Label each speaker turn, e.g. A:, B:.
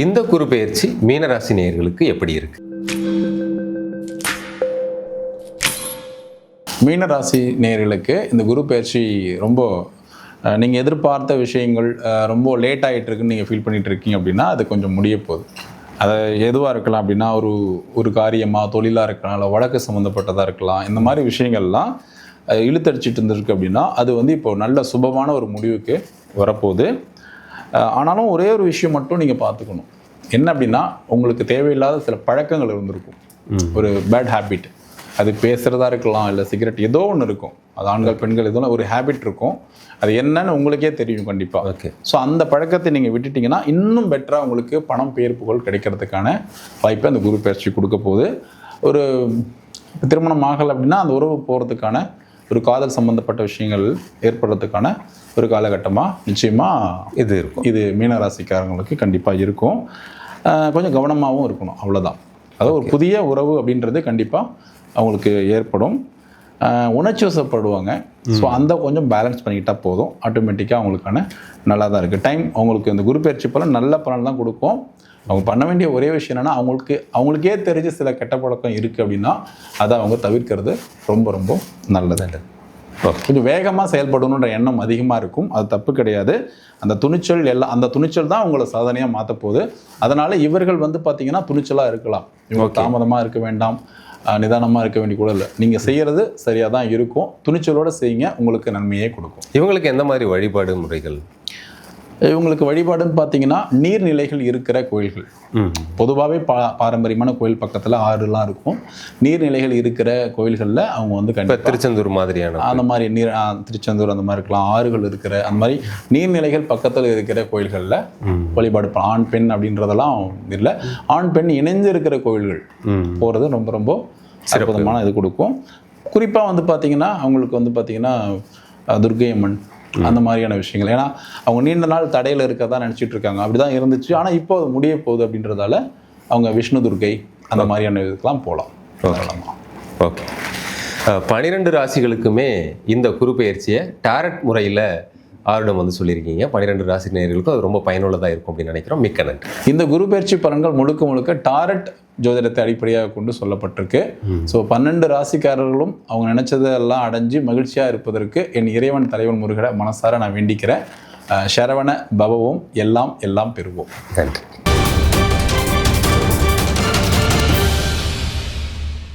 A: இந்த குரு பயிற்சி மீனராசி நேயர்களுக்கு எப்படி இருக்கு?
B: மீனராசி நேயர்களுக்கு இந்த குரு பயிற்சி ரொம்ப நீங்கள் எதிர்பார்த்த விஷயங்கள் ரொம்ப லேட் ஆகிட்டு இருக்குன்னு நீங்கள் ஃபீல் பண்ணிட்டு இருக்கீங்க அப்படின்னா அது கொஞ்சம் முடிய போகுது. அதை எதுவாக இருக்கலாம் அப்படின்னா ஒரு ஒரு காரியமாக தொழிலாக இருக்கலாம் இல்லை வழக்கு சம்மந்தப்பட்டதாக இருக்கலாம் இந்த மாதிரி விஷயங்கள்லாம் இழுத்தடிச்சிட்டு இருந்திருக்கு அப்படின்னா அது வந்து இப்போ நல்ல சுபமான ஒரு முடிவுக்கு வரப்போகுது. ஆனாலும் ஒரே ஒரு விஷயம் மட்டும் நீங்கள் பார்த்துக்கணும். என்ன அப்படின்னா உங்களுக்கு தேவையில்லாத சில பழக்கங்கள் இருந்திருக்கும். ஒரு பேட் ஹேபிட் அது பேசுகிறதா இருக்கலாம் இல்லை சிகரெட் ஏதோ ஒன்று இருக்கும். அது ஆண்கள் பெண்கள் எதுவும் ஒரு ஹேபிட் இருக்கும். அது என்னன்னு உங்களுக்கே தெரியும் கண்டிப்பாக
A: ஓகே
B: ஸோ அந்த பழக்கத்தை நீங்கள் விட்டுட்டீங்கன்னா இன்னும் பெட்டராக உங்களுக்கு பணம் பெயர் புகழ் கிடைக்கிறதுக்கான வாய்ப்பை அந்த குரு பயிற்சி கொடுக்க போகுது. ஒரு திருமணம் ஆகலை அப்படின்னா அந்த உறவு போகிறதுக்கான ஒரு காதல் சம்பந்தப்பட்ட விஷயங்கள் ஏற்படுறதுக்கான ஒரு காலகட்டமாக நிச்சயமாக
A: இது இருக்கும்.
B: இது மீனராசிக்காரங்களுக்கு கண்டிப்பாக இருக்கும். கொஞ்சம் கவனமாகவும் இருக்கணும். அவ்வளோதான் அதாவது ஒரு புதிய உறவு அப்படின்றது கண்டிப்பாக அவங்களுக்கு ஏற்படும். உணர்ச்சி வசப்படுவாங்க. ஸோ அந்த கொஞ்சம் பேலன்ஸ் பண்ணிக்கிட்டா போதும். ஆட்டோமேட்டிக்காக அவங்களுக்கான நல்லா தான் இருக்குது டைம் அவங்களுக்கு இந்த குரு பயிற்சி பலன் நல்ல பலன் தான் கொடுக்கும். அவங்க பண்ண வேண்டிய ஒரே விஷயம் என்னென்னா அவங்களுக்கு அவங்களுக்கே தெரிஞ்ச சில கெட்ட பழக்கம் இருக்குது அப்படின்னா அதை அவங்க தவிர்க்கிறது ரொம்ப ரொம்ப நல்லது. கொஞ்சம் வேகமாக செயல்படணுன்ற எண்ணம் அதிகமாக இருக்கும். அது தப்பு கிடையாது. அந்த துணிச்சல் எல்லாம் அந்த துணிச்சல் தான் உங்களை சாதனையாக மாற்ற போகுது. அதனால் இவர்கள் வந்து பார்த்தீங்கன்னா துணிச்சலாக இருக்கலாம். இவங்க தாமதமாக இருக்க வேண்டாம். நிதானமாக இருக்க வேண்டிய கூட இல்லை. நீங்கள் செய்கிறது சரியாக தான் இருக்கும். துணிச்சலோடு செய்யுங்க. உங்களுக்கு நன்மையே கொடுக்கும்.
A: இவங்களுக்கு எந்த மாதிரி வழிபாடு முறைகள்
B: இவங்களுக்கு வழிபாடுன்னு பார்த்தீங்கன்னா நீர்நிலைகள் இருக்கிற கோயில்கள். பொதுவாகவே பா பாரம்பரியமான கோயில் பக்கத்தில் ஆறுலாம் இருக்கும். நீர்நிலைகள் இருக்கிற கோயில்களில் அவங்க வந்து கண்டிப்பாக
A: திருச்செந்தூர் மாதிரியான
B: அந்த மாதிரி நீர் திருச்செந்தூர் அந்த மாதிரி இருக்கலாம் ஆறுகள் இருக்கிற அந்த மாதிரி நீர்நிலைகள் பக்கத்தில் இருக்கிற கோயில்களில் வழிபாடு. ஆண் பெண் அப்படின்றதெல்லாம் இல்லை. ஆண் பெண் இணைந்து இருக்கிற கோயில்கள் போகிறது ரொம்ப ரொம்ப அற்புதமான இது கொடுக்கும். குறிப்பாக வந்து பார்த்தீங்கன்னா அவங்களுக்கு வந்து பார்த்தீங்கன்னா அஹ், துர்க்கை அம்மன் அந்த மாதிரியான விஷயங்கள். ஏன்னா அவங்க நீண்ட நாள் தடையில் இருக்கறதா நினச்சிட்டு இருக்காங்க அப்படி தான் இருந்துச்சு. ஆனால் இப்போ அது முடிய போகுது அப்படின்றதால அவங்க விஷ்ணு துர்க்கை அந்த மாதிரியான இதுக்கெல்லாம் போகலாம்.
A: ஓகே. பனிரெண்டு ராசிகளுக்குமே இந்த குரு பெயர்ச்சியை டாரட் முறையில் ஆருடம் வந்து சொல்லியிருக்கீங்க. பன்னிரெண்டு ராசி நேயர்களுக்கும் அது ரொம்ப பயனுள்ளதாக இருக்கும் அப்படின்னு நினைக்கிறோம். மிக்க நன்றி.
B: இந்த குரு பயிற்சி பலன்கள் முழுக்க முழுக்க டாரட் ஜோதிடத்தை அடிப்படையாக கொண்டு சொல்லப்பட்டிருக்கு. ஸோ பன்னெண்டு ராசிக்காரர்களும் அவங்க நினைச்சதெல்லாம் அடைஞ்சு மகிழ்ச்சியாக இருப்பதற்கு என் இறைவன் தலைவன் முருகனை மனசார நான் வேண்டிக்கிறேன். சரவண பவவும் எல்லாம் எல்லாம் பெறுவோம்.
A: நன்றி.